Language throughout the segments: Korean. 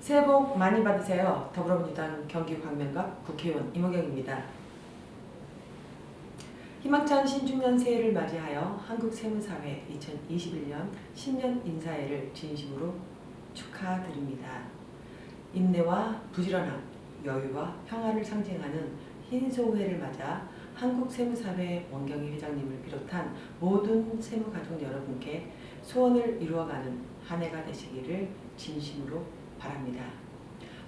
새해 복 많이 받으세요. 더불어민주당 경기 광명갑 국회의원 이모경입니다. 희망찬 신중년 새해를 맞이하여 한국세무사회 2021년 신년 인사회를 진심으로 축하드립니다. 인내와 부지런함, 여유와 평화를 상징하는 흰소회를 맞아 한국세무사회 원경희 회장님을 비롯한 모든 세무가족 여러분께 소원을 이루어가는 한 해가 되시기를 진심으로 바랍니다.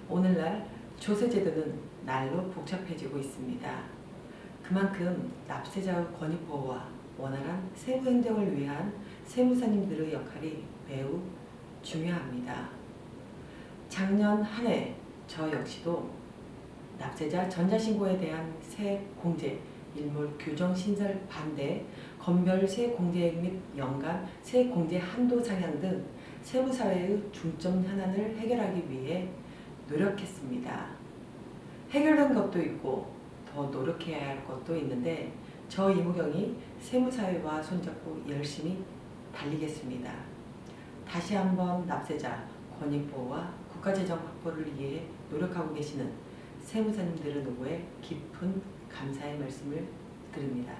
오늘날 조세제도는 날로 복잡해지고 있습니다. 그만큼 납세자의 권익 보호와 원활한 세무 행정을 위한 세무사님들의 역할이 매우 중요합니다. 작년 한 해 저 역시도 납세자 전자신고에 대한 세 공제, 일몰 규정 신설 반대, 건별 세 공제액 및 연간 세 공제 한도 상향 등 세무사회의 중점 현안을 해결하기 위해 노력했습니다. 해결된 것도 있고 더 노력해야 할 것도 있는데 저 이무경이 세무사회와 손잡고 열심히 달리겠습니다. 다시 한번 납세자 권익보호와 국가재정 확보를 위해 노력하고 계시는 세무사님들의 노고에 깊은 감사의 말씀을 드립니다.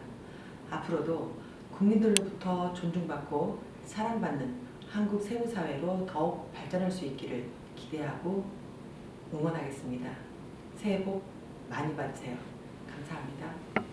앞으로도 국민들로부터 존중받고 사랑받는 한국 세무 사회로 더욱 발전할 수 있기를 기대하고 응원하겠습니다. 새해 복 많이 받으세요. 감사합니다.